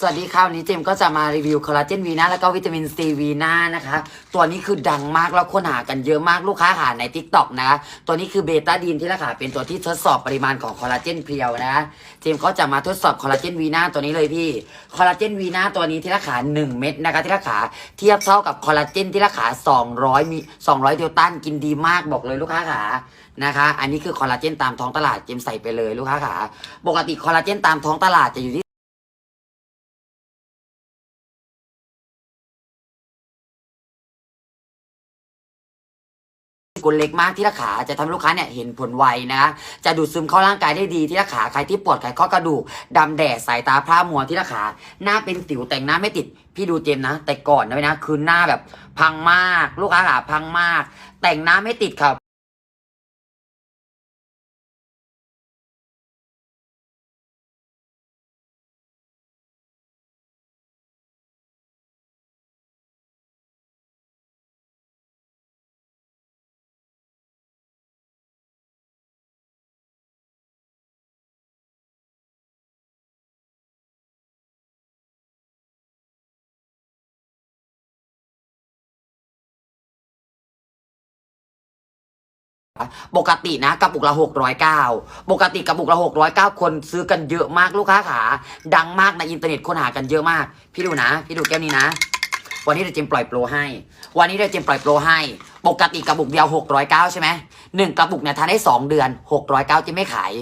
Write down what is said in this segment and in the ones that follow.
สวัสดีค่ะวันนี้เจมก็จะมารีวิวคอลลาเจนวีนาแล้วก็วิตามินซีวีนานะคะ ตัวนี้คือดังมากแล้วค้นหากันเยอะมากลูกค้าหาใน t ิ k t o k นะ ตัวนี้คือเบต้าดีนที่ราคาเป็นตัวที่ทดสอบปริมาณของคอลลาเจนเพียวนะ เจมก็จะมาทดสอบคอลลาเจนวีนาตัวนี้เลยพี่คอลลาเจนวีนาตัวนี้ที่ราคา1 เม็ดนะคะที่ราคาเทียบเท่ากับคอลลาเจนที่ราคา200มี200เดลตันกินดีมากบอกเลยลูกค้าขานะคะ อันนี้คือคอลลาเจนตามท้องตลาดเจมใส่ไปเลยลูกค้าขาปกติคอลลาเจนตามท้องตลาดจะอยู่ที่ กุลเล็กมากที่ละขาจะทำให้ลูกค้าเนี่ยเห็นผลไวนะจะดูดซึมเข้าร่างกายได้ดีที่ละขาใครที่ปวดไขข้อกระดูกดำแดดสายตาพร่ามัวที่ละขาหน้าเป็นสิวแต่งหน้าไม่ติดพี่ดูเจมส์นะ แต่ก่อนนะเว้ยนะคือหน้าแบบพังมาก ลูกค้าขาพังมาก แต่งหน้าไม่ติดครั ปกตินะกระปุกละหกร้อยเก้าปกติกระปุกละหกร้อยเก้าคนซื้อกันเยอะมากลูกค้าขา ดังมากในอินเทอร์เน็ตค้นหากันเยอะมาก พี่ดูนะ พี่ดูแก้วนี้นะ วันนี้เดี๋ยวเจมปล่อยโปรให้ วันนี้เดี๋ยวเจมปล่อยโปรให้ ปกติกระปุกเดียวหกร้อยเก้าใช่ไหมหนึ่งกระปุกเนี่ยทานได้สองเดือนหกร้อยเก้าจิมไม่ขาย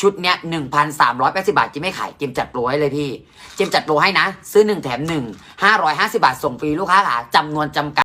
ชุดเนี้ยหนึ่งพันสามร้อยแปดสิบาทจิมไม่ขายจิมจัดโปรให้เลยพี่จิมจัดโปรให้นะ ซื้อหนึ่งแถมหนึ่งห้าร้อยห้าสิบาทส่งฟรีลูกค้าขาจำนวนจำกัด